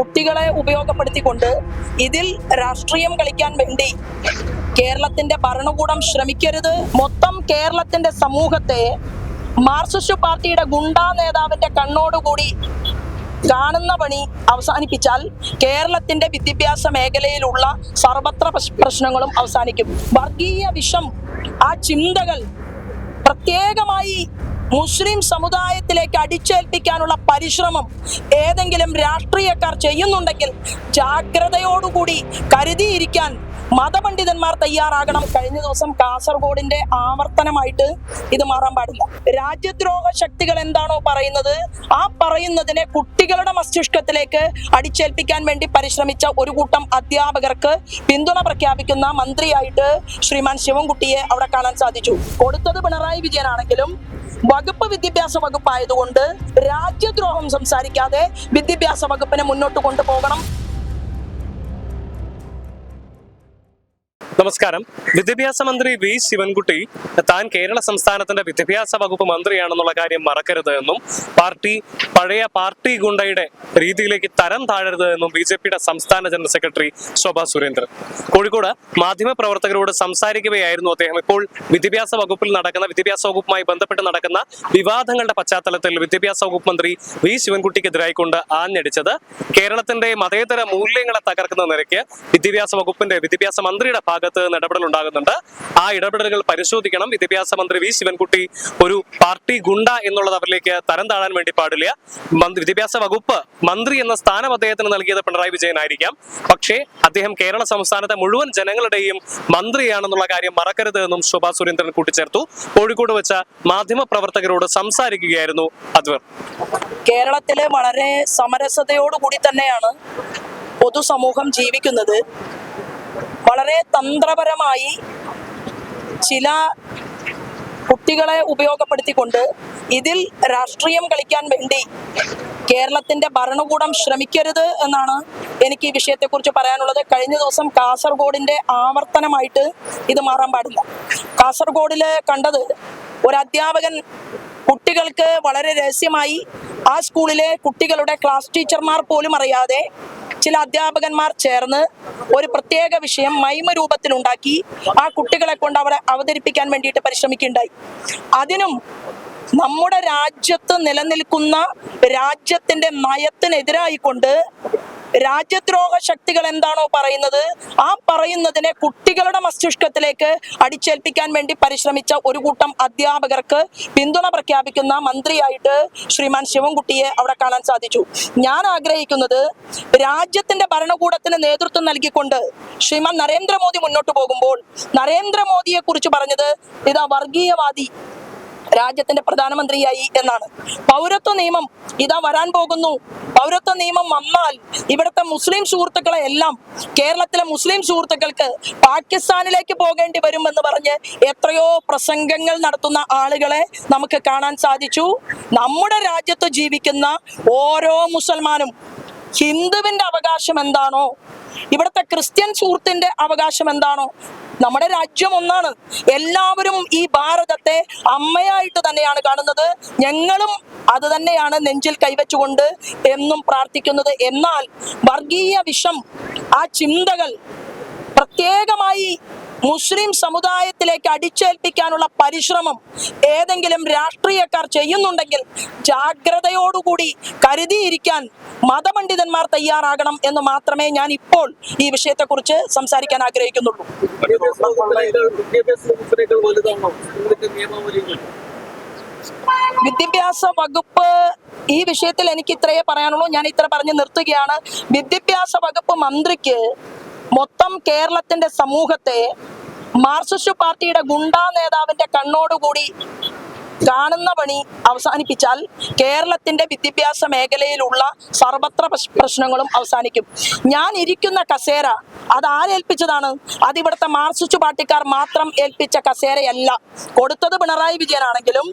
കുട്ടികളെ ഉപയോഗപ്പെടുത്തിക്കൊണ്ട് ഇതിൽ രാഷ്ട്രീയം കളിക്കാൻ വേണ്ടി കേരളത്തിന്റെ ഭരണകൂടം ശ്രമിക്കരുത്. മൊത്തം കേരളത്തിന്റെ സമൂഹത്തെ മാർക്സിസ്റ്റ് പാർട്ടിയുടെ ഗുണ്ടാ നേതാവിന്റെ കണ്ണോടുകൂടി കാണുന്ന പണി അവസാനിപ്പിച്ചാൽ കേരളത്തിന്റെ വിദ്യാഭ്യാസ മേഖലയിലുള്ള സർവത്ര പ്രശ്നങ്ങളും അവസാനിക്കും. വർഗീയ വിഷം ആ ചിന്തകൾ പ്രത്യേകമായി മുസ്ലിം സമുദായത്തിലേക്ക് അടിച്ചേൽപ്പിക്കാനുള്ള പരിശ്രമം ഏതെങ്കിലും രാഷ്ട്രീയക്കാർ ചെയ്യുന്നുണ്ടെങ്കിൽ ജാഗ്രതയോടുകൂടി കരുതിയിരിക്കാൻ മതപണ്ഡിതന്മാർ തയ്യാറാകണം. കഴിഞ്ഞ ദിവസം കാസർഗോഡിന്റെ ആവർത്തനമായിട്ട് ഇത് മാറാൻ പാടില്ല. രാജ്യദ്രോഹ ശക്തികൾ എന്താണോ പറയുന്നത് ആ പറയുന്നതിനെ കുട്ടികളുടെ മസ്തിഷ്കത്തിലേക്ക് അടിച്ചേൽപ്പിക്കാൻ വേണ്ടി പരിശ്രമിച്ച ഒരു കൂട്ടം അധ്യാപകർക്ക് പിന്തുണ പ്രഖ്യാപിക്കുന്ന മന്ത്രിയായിട്ട് ശ്രീമാൻ ശിവൻകുട്ടിയെ അവിടെ കാണാൻ സാധിച്ചു. കൊടുത്തത് പിണറായി വിജയനാണെങ്കിലും വകുപ്പ് വിദ്യാഭ്യാസ വകുപ്പായതുകൊണ്ട് രാജ്യദ്രോഹം സംസാരിക്കാതെ വിദ്യാഭ്യാസ വകുപ്പിനെ മുന്നോട്ട് കൊണ്ടുപോകണം. നമസ്കാരം. വിദ്യാഭ്യാസ മന്ത്രി വി ശിവൻകുട്ടി താൻ കേരള സംസ്ഥാനത്തിന്റെ വിദ്യാഭ്യാസ വകുപ്പ് മന്ത്രിയാണെന്നുള്ള കാര്യം മറക്കരുത് എന്നും പാർട്ടി പഴയ പാർട്ടി ഗുണ്ടയുടെ രീതിയിലേക്ക് തരം താഴരുത് എന്നും ബി ജെ പിയുടെ സംസ്ഥാന ജനറൽ സെക്രട്ടറി ശോഭാ സുരേന്ദ്രൻ. കോഴിക്കോട് മാധ്യമപ്രവർത്തകരോട് സംസാരിക്കുകയായിരുന്നു അദ്ദേഹം. ഇപ്പോൾ വിദ്യാഭ്യാസ വകുപ്പിൽ നടക്കുന്ന വിദ്യാഭ്യാസ വകുപ്പുമായി ബന്ധപ്പെട്ട് നടക്കുന്ന വിവാദങ്ങളുടെ പശ്ചാത്തലത്തിൽ വിദ്യാഭ്യാസ വകുപ്പ് മന്ത്രി വി ശിവൻകുട്ടിക്കെതിരായിക്കൊണ്ട് ആഞ്ഞടിച്ചത് കേരളത്തിന്റെ മതേതര മൂല്യങ്ങളെ തകർക്കുന്ന നിരക്ക് വിദ്യാഭ്യാസ വകുപ്പിന്റെ വിദ്യാഭ്യാസ മന്ത്രിയുടെ ഭാഗത്ത് നിന്ന് ഇടപെടൽ ഉണ്ടാകുന്നുണ്ട്. ആ ഇടപെടലുകൾ പരിശോധിക്കണം. വിദ്യാഭ്യാസ മന്ത്രി വി ശിവൻകുട്ടി ഒരു പാർട്ടി ഗുണ്ട എന്നുള്ളത് അവരിലേക്ക് തരം താഴാൻ വേണ്ടി പാടില്ല. വിദ്യാഭ്യാസ വകുപ്പ് മന്ത്രി എന്ന സ്ഥാനം അദ്ദേഹത്തിന് നൽകിയത് പിണറായി വിജയനായിരിക്കാം പക്ഷേ അദ്ദേഹം കേരള സംസ്ഥാനത്തെ മുഴുവൻ ജനങ്ങളുടെയും മന്ത്രിയാണെന്നുള്ള കാര്യം മറക്കരുത് എന്നും ശോഭാ സുരേന്ദ്രൻ കൂട്ടിച്ചേർത്തു. കോഴിക്കോട് വെച്ച മാധ്യമ പ്രവർത്തകരോട് സംസാരിക്കുകയായിരുന്നു അദ്വർ. കേരളത്തിലെ വളരെ സമരസതയോടുകൂടി തന്നെയാണ് പൊതുസമൂഹം ജീവിക്കുന്നത്. വളരെ തന്ത്രപരമായി ചില കുട്ടികളെ ഉപയോഗപ്പെടുത്തിക്കൊണ്ട് ഇതിൽ രാഷ്ട്രീയം കളിക്കാൻ വേണ്ടി കേരളത്തിന്റെ ഭരണകൂടം ശ്രമിക്കരുത് എന്നാണ് എനിക്ക് ഈ വിഷയത്തെക്കുറിച്ച് പറയാനുള്ളത്. കഴിഞ്ഞ ദിവസം കാസർഗോഡിന്റെ ആവർത്തനമായിട്ട് ഇത് മാറാൻ പാടില്ല. കാസർഗോഡിൽ കണ്ടത് ഒരു അധ്യാപകൻ കുട്ടികൾക്ക് വളരെ രഹസ്യമായി ആ സ്കൂളിലെ കുട്ടികളുടെ ക്ലാസ് ടീച്ചർമാർ പോലും അറിയാതെ ചില അധ്യാപകന്മാർ ചേർന്ന് ഒരു പ്രത്യേക വിഷയം മൈമ രൂപത്തിലുണ്ടാക്കി ആ കുട്ടികളെ കൊണ്ട് അവരെ അവതരിപ്പിക്കാൻ വേണ്ടിയിട്ട് പരിശ്രമിക്കുകയുണ്ടായി. അതിനും നമ്മുടെ രാജ്യത്ത് നിലനിൽക്കുന്ന രാജ്യത്തിന്റെ നയത്തിനെതിരായിക്കൊണ്ട് രാജ്യദ്രോഹ ശക്തികൾ എന്താണോ പറയുന്നത് ആ പറയുന്നതിനെ കുട്ടികളുടെ മസ്തിഷ്കത്തിലേക്ക് അടിച്ചേൽപ്പിക്കാൻ വേണ്ടി പരിശ്രമിച്ച ഒരു കൂട്ടം അധ്യാപകർക്ക് പിന്തുണ പ്രഖ്യാപിക്കുന്ന മന്ത്രിയായിട്ട് ശ്രീമാൻ ശിവൻകുട്ടിയെ അവിടെ കാണാൻ സാധിച്ചു. ഞാൻ ആഗ്രഹിക്കുന്നത് രാജ്യത്തിന്റെ ഭരണകൂടത്തിന് നേതൃത്വം നൽകിക്കൊണ്ട് ശ്രീമാൻ നരേന്ദ്രമോദി മുന്നോട്ട് പോകുമ്പോൾ നരേന്ദ്രമോദിയെ കുറിച്ച് പറഞ്ഞത് ഇതാ വർഗീയവാദി രാജ്യത്തിന്റെ പ്രധാനമന്ത്രിയായി എന്നാണ്. പൗരത്വ നിയമം ഇതാ വരാൻ പോകുന്നു. പൗരത്വ നിയമം വന്നാൽ ഇവിടുത്തെ മുസ്ലിം സുഹൃത്തുക്കളെ എല്ലാം കേരളത്തിലെ മുസ്ലിം സുഹൃത്തുക്കൾക്ക് പാകിസ്ഥാനിലേക്ക് പോകേണ്ടി വരും എന്ന് പറഞ്ഞ് എത്രയോ പ്രസംഗങ്ങൾ നടത്തുന്ന ആളുകളെ നമുക്ക് കാണാൻ സാധിച്ചു. നമ്മുടെ രാജ്യത്ത് ജീവിക്കുന്ന ഓരോ മുസൽമാനും ഹിന്ദുവിന്റെ അവകാശം എന്താണോ ഇവിടുത്തെ ക്രിസ്ത്യൻ സുഹൃത്തിന്റെ അവകാശം എന്താണോ നമ്മുടെ രാജ്യം ഒന്നാണ്. എല്ലാവരും ഈ ഭാരതത്തെ അമ്മയായിട്ട് തന്നെയാണ് കാണുന്നത്. ഞങ്ങളും അത് തന്നെയാണ് നെഞ്ചിൽ കൈവച്ചുകൊണ്ട് എന്നും പ്രാർത്ഥിക്കുന്നത്. എന്നാൽ വർഗീയ വിഷം ആ ചിന്തകൾ പ്രത്യേകമായി മുസ്ലിം സമുദായത്തിലേക്ക് അടിച്ചേൽപ്പിക്കാനുള്ള പരിശ്രമം ഏതെങ്കിലും രാഷ്ട്രീയക്കാർ ചെയ്യുന്നുണ്ടെങ്കിൽ ജാഗ്രതയോടുകൂടി കരുതിയിരിക്കാൻ മതപണ്ഡിതന്മാർ തയ്യാറാകണം എന്ന് മാത്രമേ ഞാൻ ഇപ്പോൾ ഈ വിഷയത്തെക്കുറിച്ച് സംസാരിക്കാൻ ആഗ്രഹിക്കുന്നുള്ളൂ. വിദ്യാഭ്യാസ വകുപ്പ് ഈ വിഷയത്തിൽ എനിക്ക് ഇത്രയേ പറയാനുള്ളൂ. ഞാൻ ഇത്ര പറഞ്ഞു നിർത്തുകയാണ്. വിദ്യാഭ്യാസ വകുപ്പ് മന്ത്രിക്ക് മൊത്തം കേരളത്തിന്റെ സമൂഹത്തെ മാർക്സിസ്റ്റ് പാർട്ടിയുടെ ഗുണ്ടാ നേതാവിന്റെ കണ്ണോടുകൂടി കാണുന്ന പണി അവസാനിപ്പിച്ചാൽ കേരളത്തിന്റെ വിദ്യാഭ്യാസ മേഖലയിലുള്ള സർവത്ര പ്രശ്നങ്ങളും അവസാനിക്കും. ഞാൻ ഇരിക്കുന്ന കസേര അത് ആരേൽപ്പിച്ചതാണ് അത് ഇവിടുത്തെ മാർക്സിസ്റ്റ് പാർട്ടിക്കാർ മാത്രം ഏൽപ്പിച്ച കസേരയല്ല. കൊടുത്തത് പിണറായി വിജയനാണെങ്കിലും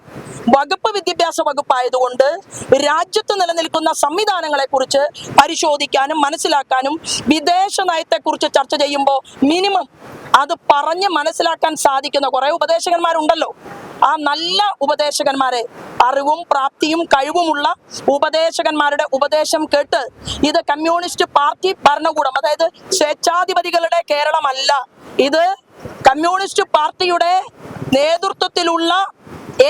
വകുപ്പ് വിദ്യാഭ്യാസ വകുപ്പായതുകൊണ്ട് രാജ്യത്ത് നിലനിൽക്കുന്ന സംവിധാനങ്ങളെ കുറിച്ച് പരിശോധിക്കാനും മനസ്സിലാക്കാനും വിദേശ നയത്തെ കുറിച്ച് ചർച്ച ചെയ്യുമ്പോൾ മിനിമം അത് പറഞ്ഞ് മനസ്സിലാക്കാൻ സാധിക്കുന്ന കുറെ ഉപദേശകന്മാരുണ്ടല്ലോ. ആ നല്ല ഉപദേശകന്മാരെ അറിവും പ്രാപ്തിയും കഴിവുമുള്ള ഉപദേശകന്മാരുടെ ഉപദേശം കേട്ട് ഇത് കമ്മ്യൂണിസ്റ്റ് പാർട്ടി ഭരണകൂടം അതായത് സ്വേച്ഛാധിപതികളുടെ കേരളമല്ല. ഇത് കമ്മ്യൂണിസ്റ്റ് പാർട്ടിയുടെ നേതൃത്വത്തിലുള്ള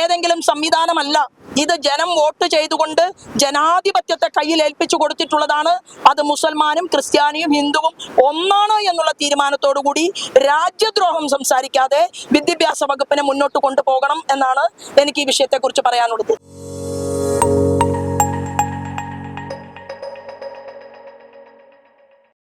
ഏതെങ്കിലും സംവിധാനമല്ല. ഇത് ജനം വോട്ട് ചെയ്തുകൊണ്ട് ജനാധിപത്യത്തെ കയ്യിൽ ഏൽപ്പിച്ചു കൊടുത്തിട്ടുള്ളതാണ്. അത് മുസൽമാനും ക്രിസ്ത്യാനിയും ഹിന്ദുവും ഒന്നാണ് എന്നുള്ള തീരുമാനത്തോടു കൂടി രാജ്യദ്രോഹം സംസാരിക്കാതെ വിദ്യാഭ്യാസ വകുപ്പിനെ മുന്നോട്ട് കൊണ്ടുപോകണം എന്നാണ് എനിക്ക് ഈ വിഷയത്തെക്കുറിച്ച് പറയാനുള്ളത്.